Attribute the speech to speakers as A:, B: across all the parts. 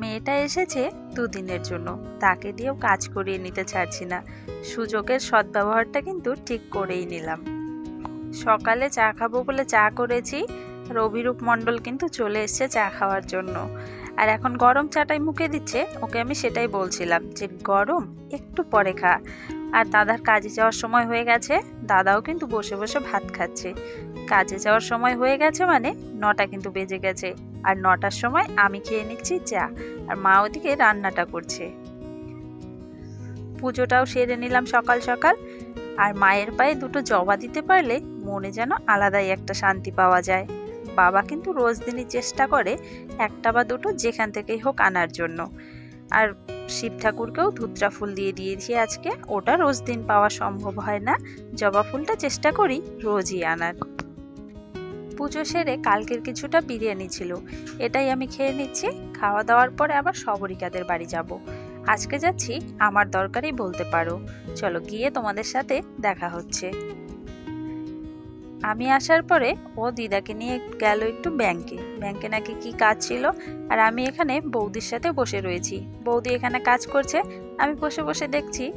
A: মেয়েটা এসেছে দুদিনের জন্য। তাকে দিয়েও কাজ করিয়ে নিতে ছাড়ছি না। সুযোগের সদ্ব্যবহারটা কিন্তু ঠিক করেই নিলাম। সকালে চা খাব বলে চা করেছি। আর অভিরূপ মণ্ডল কিন্তু চলে এসছে চা খাওয়ার জন্য। আর এখন গরম চাটাই মুখে দিচ্ছে। ওকে আমি সেটাই বলছিলাম যে, গরম, একটু পরে খা। আর দাদার কাজে যাওয়ার সময় হয়ে গেছে, দাদাও কিন্তু বসে বসে ভাত খাচ্ছে। কাজে যাওয়ার সময় হয়ে গেছে মানে নটা কিন্তু বেজে গেছে। আর নটার সময় আমি খেয়ে নিচ্ছি চা, আর মা ওদিকে রান্নাটা করছে। পুজোটাও সেরে নিলাম সকাল সকাল, আর মায়ের পায়ে দুটো জবা দিতে পারলে মনে যেন আলাদাই একটা শান্তি পাওয়া যায়। বাবা কিন্তু রোজ দিনই চেষ্টা করে একটা বা দুটো যেখান থেকেই হোক আনার জন্য। আর শিব ঠাকুরকেও ধুত্রা ফুল দিয়ে দিয়েছি আজকে। ওটা রোজ দিন পাওয়া সম্ভব হয় না। জবা ফুলটা চেষ্টা করি রোজই আনার। পুজো সেরে কালকের কিছুটা বিরিয়ানি ছিল। এটাই আমি খেয়ে নিচ্ছি। খাওয়া দাওয়ার পরে আবার সবরিকাদের বাড়ি যাব। আজকে যাচ্ছি, আমার দরকারই বলতে পারো। চলো গিয়ে তোমাদের সাথে দেখা হচ্ছে। আমি আসার পরে ও দিদাকে নিয়ে গেল একটু ব্যাংকে। ব্যাংকে নাকি কি কাজ ছিল আর আমি এখানে বৌদির সাথে বসে রয়েছি। বৌদি এখানে কাজ করছে, আমি বসে বসে দেখছি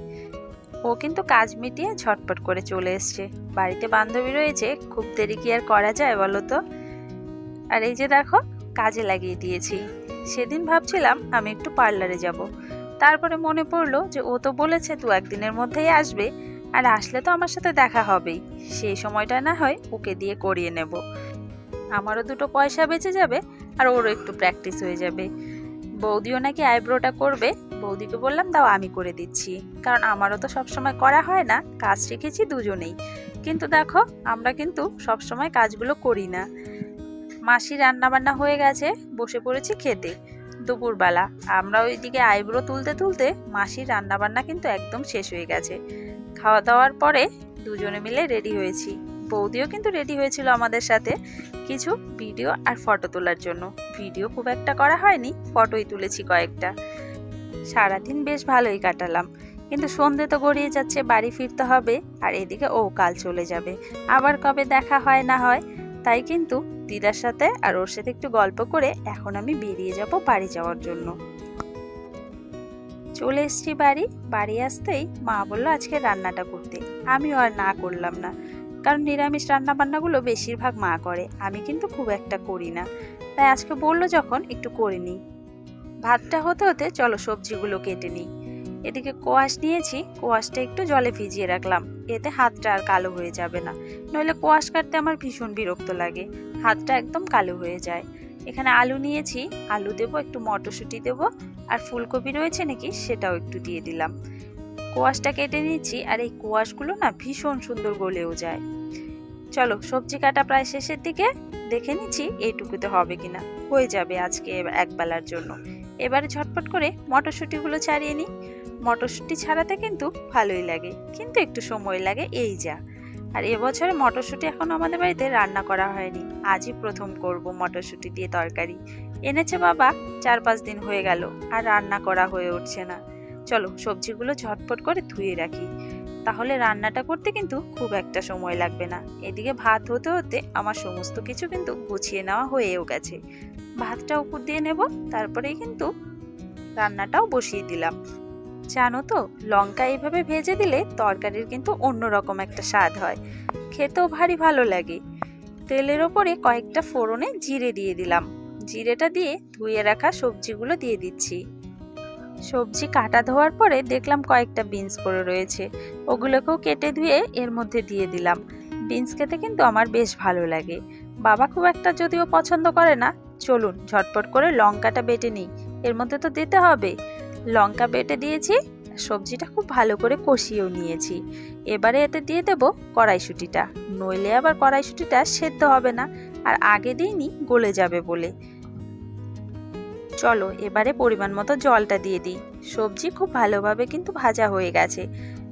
A: ও কিন্তু কাজ মিটিয়ে ঝটপট করে চলে এসছে। বাড়িতে বান্ধবী রয়েছে, খুব দেরি কি আর করা যায় বলো তো? আর এই যে দেখো, কাজে লাগিয়ে দিয়েছি। সেদিন ভাবছিলাম আমি একটু পার্লারে যাব। তারপরে মনে পড়ল যে ও তো বলেছে দু একদিনের মধ্যেই আসবে। আর আসলে তো আমার সাথে দেখা হবেই। সেই সময়টা না হয় ওকে দিয়ে করিয়ে নেব। আমারও দুটো পয়সা বেঁচে যাবে আর ওরও একটু প্র্যাকটিস হয়ে যাবে। বৌদিও নাকি আইব্রোটা করবে। বৌদিকে বললাম, দাও আমি করে দিচ্ছি। কারণ আমারও তো সবসময় করা হয় না, কাজ শিখেছি দুজনেই। কিন্তু দেখো, আমরা কিন্তু সবসময় কাজগুলো করি না। মাসি রান্নাবান্না হয়ে গেছে, বসে পড়েছি খেতে। দুপুরবেলা। আমরা ওইদিকে আইব্রো তুলতে তুলতে মাসির রান্নাবান্না কিন্তু একদম শেষ হয়ে গেছে। খাওয়া দাওয়ার পরে দুজনে মিলে রেডি হয়েছি। বৌদিও কিন্তু রেডি হয়েছিল আমাদের সাথে কিছু ভিডিও আর ফটো তোলার জন্য। ভিডিও খুব একটা করা হয়নি, ফটোই তুলেছি কয়েকটা। সারাদিন বেশ ভালোই কাটালাম। কিন্তু সন্ধে তো গড়িয়ে যাচ্ছে, বাড়ি ফিরতে হবে আর এদিকে ও কাল চলে যাবে। আবার কবে দেখা হয় না হয়, তাই কিন্তু দিদার সাথে আর ওর সাথে একটু গল্প করে এখন আমি বেরিয়ে যাব বাড়ি যাওয়ার জন্য। চলে এসছি বাড়ি। বাড়ি আসতেই মা বলল, আজকে রান্নাটা করতে। আমিও আর না করলাম না। কারণ নিরামিষ রান্না বান্নাগুলো বেশিরভাগ মা করে, আমি কিন্তু খুব একটা করি না। তাই আজকে বলল যখন, একটু করে নিই। ভাতটা হতে হতে চলো সবজিগুলো কেটে নিই। এদিকে কোয়াশ নিয়েছি, কোয়াশটা একটু জলে ভিজিয়ে রাখলাম। এতে হাতটা আর কালো হয়ে যাবে না। নইলে কোয়াশ কাটতে আমার ভীষণ বিরক্ত লাগে। হাতটা একদম কালো হয়ে যায়। এখানে আলু নিয়েছি, আলু দেবো, একটু মটরশুঁটি দেবো, আর ফুলকপি রয়েছে নাকি সেটাও একটু দিয়ে দিলাম। কোয়াশটা কেটে নিচ্ছি আর এই কোয়াশগুলো না ভীষণ সুন্দর গলেও যায়। চলো, সবজি কাটা প্রায় শেষের দিকে, দেখে নিচ্ছি এইটুকুতে হবে কিনা। হয়ে যাবে আজকে একবেলার জন্য। এবারে ঝটপট করে মটরশুঁটিগুলো ছাড়িয়ে নিই। মটরশুঁটি ছাড়াতে কিন্তু ভালোই লাগে, কিন্তু একটু সময় লাগে, এই যা। আর এবছরে মটরশুঁটি এখন আমাদের বাড়িতে রান্না করা হয়নি। আজই প্রথম করব মটরশুঁটি দিয়ে তরকারি। এনেছে বাবা, চার পাঁচ দিন হয়ে গেল, আর রান্না করা হয়ে উঠছে না। চলো সবজিগুলো ঝটপট করে ধুয়ে রাখি। তাহলে রান্নাটা করতে কিন্তু খুব একটা সময় লাগবে না। এদিকে ভাত হতে হতে আমার সমস্ত কিছু কিন্তু গুছিয়ে নেওয়া হয়েও গেছে। ভাতটা উপর দিয়ে নেব, তারপরেই কিন্তু রান্নাটাও বসিয়ে দিলাম। জানো তো, লঙ্কা এইভাবে ভেজে দিলে তরকারির কিন্তু অন্যরকম একটা স্বাদ হয়। খেতেও ভারী ভালো লাগে। তেলের ওপরে কয়েকটা ফোড়নে জিরে দিয়ে দিলাম। জিরেটা দিয়ে ধুয়ে রাখা সবজিগুলো দিয়ে দিচ্ছি। সবজি কাটা ধোয়ার পরে দেখলাম কয়েকটা বিনস পড়ে রয়েছে। ওগুলোকেও কেটে ধুয়ে এর মধ্যে দিয়ে দিলাম। বিনস খেতে কিন্তু আমার বেশ ভালো লাগে। বাবা খুব একটা যদিও পছন্দ করে না। চলুন, ঝটপট করে লঙ্কাটা বেটে নিই। এর মধ্যে তো দিতে হবে। লঙ্কা বেটে দিয়েছি, সবজিটা খুব ভালো করে কষিয়েও নিয়েছি। এবারে এতে দিয়ে দেব কড়াইশুটিটা। নইলে আবার কড়াইশুটিটা সেদ্ধ হবে না, আর আগে দিইনি, গলে যাবে বলে। চলো, এবারে পরিমাণ মতো জলটা দিয়ে দিই। সবজি খুব ভালোভাবে কিন্তু ভাজা হয়ে গেছে।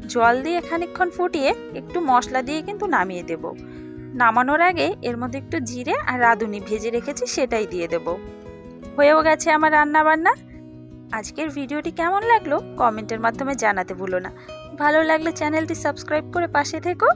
A: জল দিয়ে খানিকক্ষণ ফুটিয়ে একটু মশলা দিয়ে কিন্তু নামিয়ে দেব। নামানোর আগে এর মধ্যে একটু জিরে আর রাঁধুনি ভেজে রেখেছি, সেটাই দিয়ে দেব। হয়েও গেছে আমার রান্না বান্না আজকের ভিডিওটি কেমন লাগল কমেন্টের মাধ্যমে জানাতে ভুলো না। ভালো লাগলে চ্যানেলটি সাবস্ক্রাইব করে পাশে থেকো।